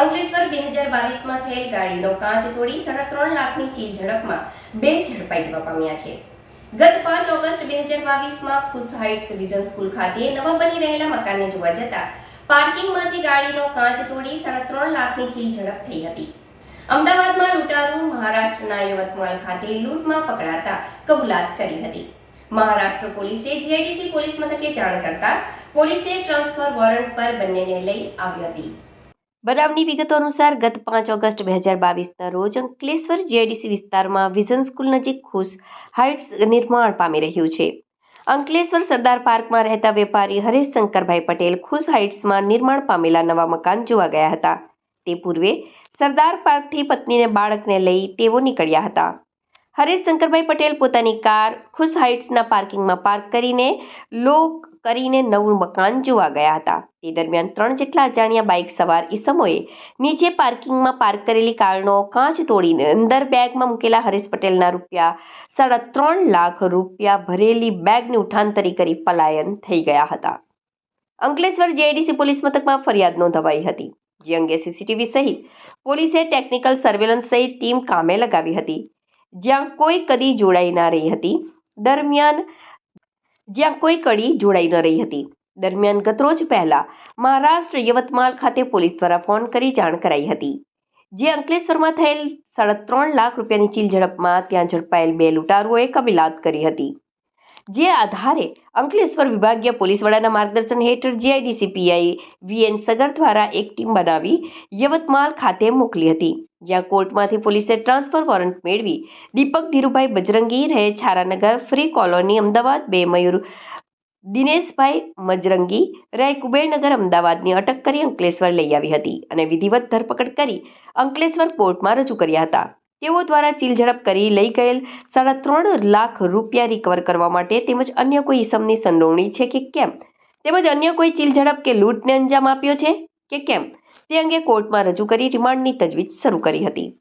અંકલેશ્વર બે હજાર બાવીસમાં થયેલ ગાડીનો કાચ તોડી સાડા ત્રણ લાખની ચીલ ઝડપમાં બે ઝડપાઈ જવા પામ્યા છે. ગત પાંચ ઓગસ્ટ બે હજાર બાવીસમાં ખુશ હાઇટ્સ વિઝન સ્કૂલ ખાતે નવા બની રહેલા મકાનને જોવા જતા પાર્કિંગમાંથી ગાડીનો કાચ તોડી સાડા ત્રણ લાખની ચીલ ઝડપ થઈ હતી. અમદાવાદમાં લૂંટારૂ મહારાષ્ટ્રના યવતમાલ ખાતે લૂંટમાં પકડાતા કબૂલાત કરી હતી. મહારાષ્ટ્ર પોલીસે જીઆઈડીસી પોલીસ મથકે જાણ કરતા પોલીસે ટ્રાન્સફર વોરંટ પર બંનેને લઈ આવી હતી. બનાવની વિગતો અનુસાર ગત પાંચ ઓગસ્ટ બે હજાર બાવીસના રોજ અંકલેશ્વર જીઆઈડીસી વિસ્તારમાં વિઝન સ્કૂલ નજીક ખુશ હાઇટ્સ નિર્માણ પામી રહ્યું છે. અંકલેશ્વર સરદાર પાર્કમાં રહેતા વેપારી હરેશ શંકરભાઈ પટેલ ખુશ હાઇટ્સમાં નિર્માણ પામેલા નવા મકાન જોવા ગયા હતા. તે પૂર્વે સરદાર પાર્કથી પત્નીને બાળકને લઈ તેઓ નીકળ્યા હતા. હરેશ શંકરભાઈ પટેલ પોતાની કાર ખુશ હાઇટ્સના પાર્કિંગમાં પાર્ક કરીને લોક કરીને નવું મકાન જોવા ગયા હતા. તે દરમિયાન ત્રણ જેટલા અજાણ્યા બાઇક સવાર ઈસમોએ નીચે પાર્કિંગમાં પાર્ક કરેલી કારનો કાચ તોડીને અંદર બેગમાં મૂકેલા હરેશ પટેલના રૂપિયા સાડા ત્રણ લાખ રૂપિયા ભરેલી બેગની ઉઠાંતરી કરી પલાયન થઈ ગયા હતા. અંકલેશ્વર જેઆઈડીસી પોલીસ મથકમાં ફરિયાદ નોંધાવાઈ હતી, જે અંગે સીસીટીવી સહિત પોલીસે ટેકનિકલ સર્વેલન્સ સહિત ટીમ કામે લગાવી હતી. જ્યાં કોઈ કદી જોડાઈ ના રહી હતી. દરમિયાન જ્યાં કોઈ કડી જોડાઈ ન રહી હતી. દરમિયાન ગતરોજ પહેલા મહારાષ્ટ્ર યવતમાલ ખાતે પોલીસ દ્વારા ફોન કરી જાણ કરાઈ હતી. જે અંકલેશ્વરમાં થયેલ સાડા ત્રણ લાખ રૂપિયાની ચીલ ઝડપમાં ત્યાં ઝડપાયેલ બે લૂંટારુઓએ કબીલાત કરી હતી. જે આધારે અંકલેશ્વર વિભાગીય પોલીસ વડાના માર્ગદર્શન હેઠળ જીઆઈડીસી પીઆઈ વીએન સગર દ્વારા એક ટીમ બનાવી યવતમાલ ખાતે મોકલી હતી. જ્યાં કોર્ટમાંથી પોલીસે ટ્રાન્સફર વોરંટ મેળવી દીપક ધીરુભાઈ બજરંગી રહે છારાનગર ફ્રી કોલોની, અમદાવાદ, બે મયુર દિનેશભાઈ મજરંગી રહે કુબેરનગર, અમદાવાદની અટક કરી અંકલેશ્વર લઈ આવી હતી અને વિધિવત ધરપકડ કરી અંકલેશ્વર કોર્ટમાં રજૂ કર્યા હતા. તેઓ દ્વારા ચીલઝડપ કરી લઈ ગયેલ સાડા ત્રણ લાખ રૂપિયા રિકવર કરવા માટે તેમજ અન્ય કોઈ ઇસમની સંડોવણી છે કે કેમ? તેમજ અન્ય કોઈ ચીલઝડપ કે લૂંટને અંજામ આપ્યો છે કે કેમ? તે અંગે કોર્ટમાં રજૂ કરી રિમાન્ડની તજવીજ શરૂ કરી હતી.